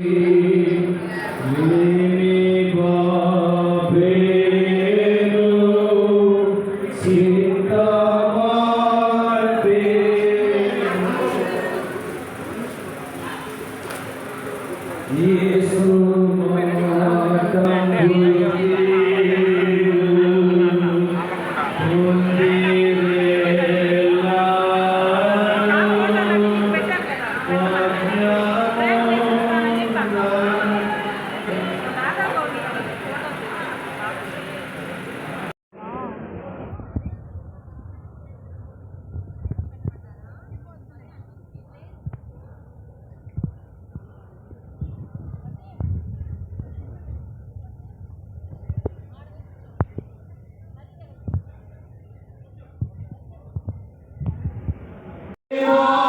Amen. Yeah.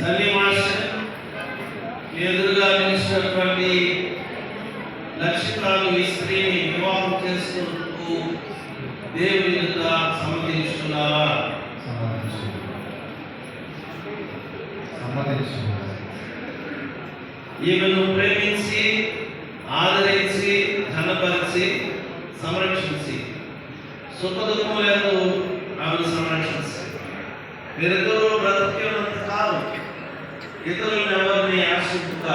సన్నివాస ఎదురుగా నిలిచినటువంటి నక్షత్రాలు ఈ స్త్రీని వివాహం చేసుకుంటూ దేవుని యొక్క సమ్మతించుకున్నారా ఈమెను ప్రేమించి ఆదరించి ఘనపరిచి సంరక్షించి. సుఖ దుఃఖములను ఆమెను సంరక్షించి. వీరిద్దరూ బ్రతికినంత కాలం ఇతరులను ఎవరిని ఆశింపుక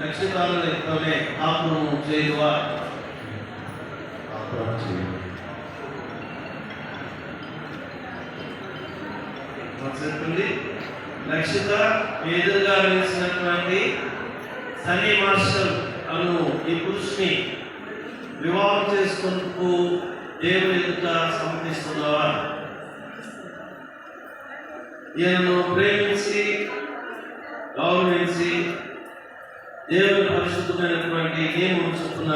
నక్షత్రాలతోనే కాపురం చేయువా చెప్పండి నక్షత్ర ఎదురుగా నిలిచినటువంటి సన్నీ మాస్టర్ అను ఈ పురుషుని వివాహం చేసుకుంటూ దేవుని ఎదుట సమర్పిస్తున్నావా? ఈయనను ప్రేమించి గౌరవించి దేవుని పరిశుద్ధమైనటువంటి నియమం చొప్పున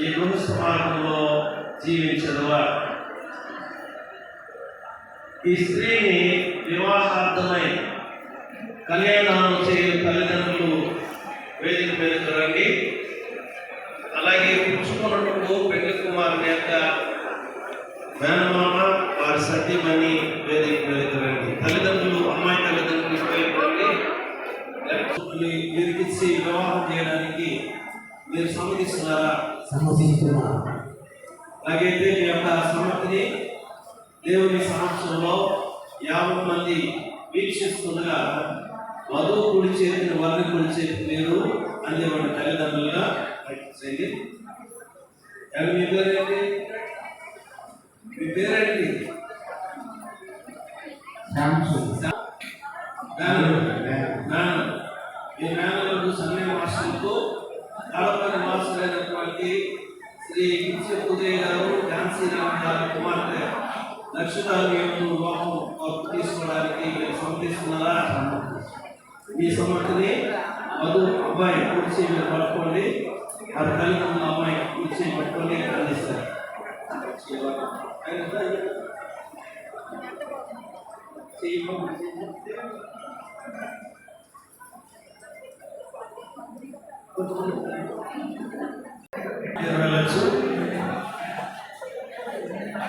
ఈ గృహ సమాజంలో జీవించదువా. ఈ స్త్రీని వివాహార్థమై కళ్యాణం చేయు తల్లిదండ్రులు వేదిక మీదకు రండి. అలాగే పుచ్చుకున్నప్పుడు పెళ్ళి కుమారుని యొక్క మేనమామ వారి సత్యమని వేదిక మీదకు రండి తల్లిదండ్రులు అమ్మాయి తల్లిదండ్రులు వైపు రండి లేకపోతే వీరికిచ్చి వివాహం చేయడానికి మీరు సమ్మతిస్తున్నారా? అలాగైతే మీ యొక్క సమ్మతిని దేవుని సమక్షంలో యాభై మంది వీక్షిస్తుండగా వధువు కుడి చేతిని వారిని కుడి చేతి మీరు అందేవాడి తల్లిదండ్రులుగా చేయండి. ఎవరు మీ పేరేంటి? మీ పేరేంటి? మేనలు ಶ್ರೇಷ್ಠತೆಯನ್ನು ನಾವು ಅರ್ಪಿಸೋದಕ್ಕೆ ಸಂತಿಸ್ತಾರ ಈ ಸಮರ್ಥನೆ ಅದು ಅಮ್ಮಾಯಿ ಕುರ್ಚಿ ಮೇಲೆ ಮಾಡ್ಕೊಂಡು ಆ ಕಲಿತನ್ನು ಅಮ್ಮಾಯಿ ಕುರ್ಚಿ ಪಟ್ಕೊಂಡು ಕಲಿಸ್ತಾರೆ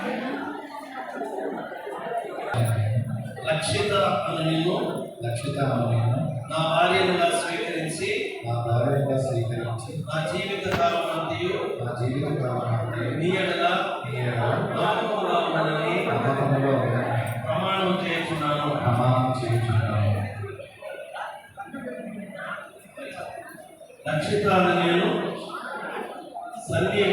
Thank you. లక్షిత అని నేను లక్షిత నేను నా భార్యనుగా స్వీకరించి నా భార్యగా స్వీకరించి నా జీవిత కాలం మధ్యు నా జీవిత కాలాన్ని నీ ఎడల నమ్మకంగా ఉండనని నమ్మకంలో ఉందని ప్రమాణం చేస్తున్నాను ప్రమాణం చేయుచున్నాను. లక్షిత నేను సన్నీ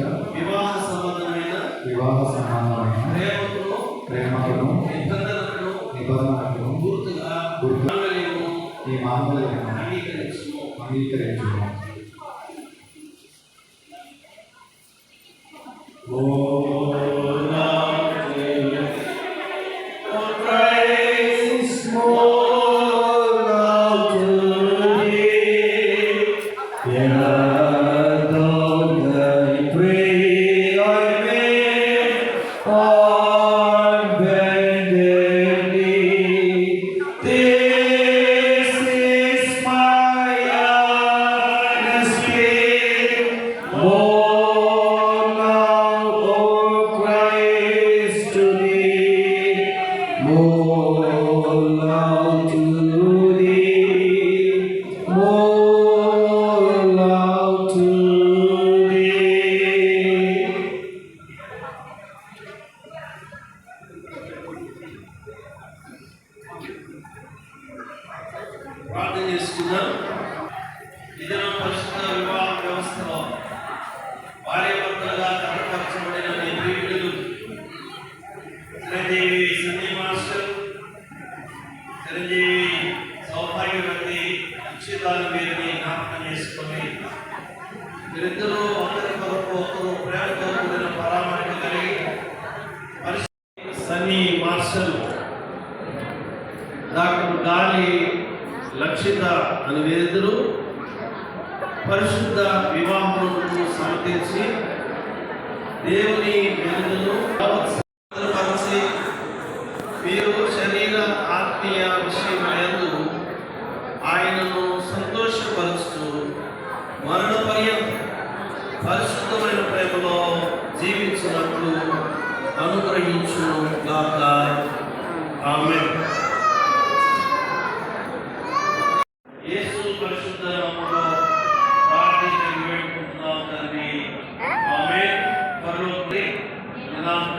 వివాహ సంబంధమైన వివాహ సంబంధమైన ప్రేమకును ప్రేమకును నిబంధనలను నిబంధనలను పూర్తిగా పూర్తి- మాంగళ్యము ఈ మాంగళ్యము అంగీకరించుము అంగీకరించును This ప్రార్థన చేసుకుందాం. ఇతర పరిశుద్ధ వివాహ వ్యవస్థలో భార్య భర్తలుగా కనపరచబడిన నీ ప్రియుడు చిరంజీవి సన్నీ మాస్టర్ చిరంజీవి సౌభాగ్యవతి అక్షితాలు వీరిని జ్ఞాపకం చేసుకొని వీరిద్దరూ అందరూ రక్షిత అని వీరిద్దరూ పరిశుద్ధ వివాహములకు సమర్పించి దేవుని వెలుగును భద్రపరిచి మీరు శరీర ఆత్మీయ విషయములందు ఆయనను సంతోషపరుస్తూ మరణ పర్యంతం పరిశుద్ధమైన ప్రేమలో జీవించినట్లు అనుగ్రహించు గాక ఆమె எல்லாம்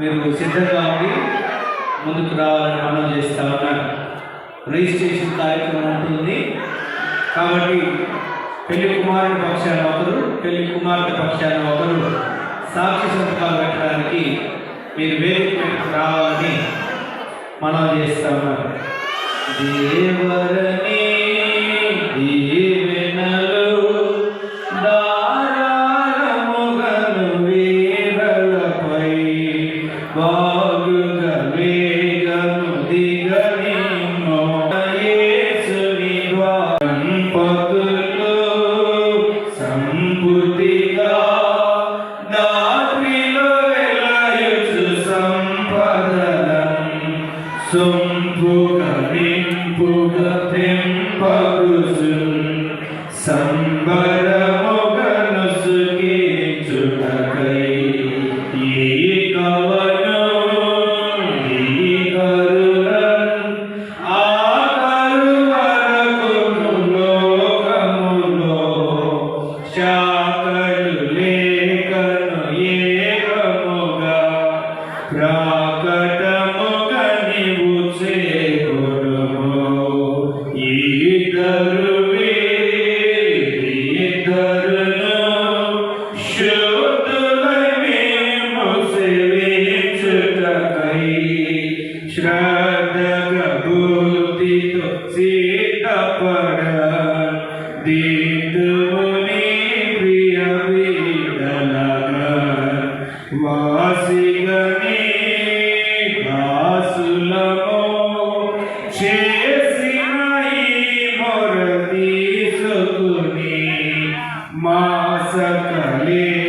మీరు సిద్ధంగా ఉండి ముందుకు రావాలని మనం చేస్తా ఉన్నాను రిజిస్ట్రేషన్ కార్యక్రమం ఉంటుంది. కాబట్టి పెళ్ళి కుమారుని పక్షాన ఒకరు పెళ్ళి కుమార్తె పక్షాన ఒకరు సాక్షి సంతకాలు పెట్టడానికి మీరు వేదిక రావాలని మనం చేస్తా ఉన్నాను దేవరని 숨 శ్రద్ధగా సిద్ధపడ దీతుని ప్రియ బిడ్డలగా వాసిగని దాసులము చేసిన ఈ మా సకలే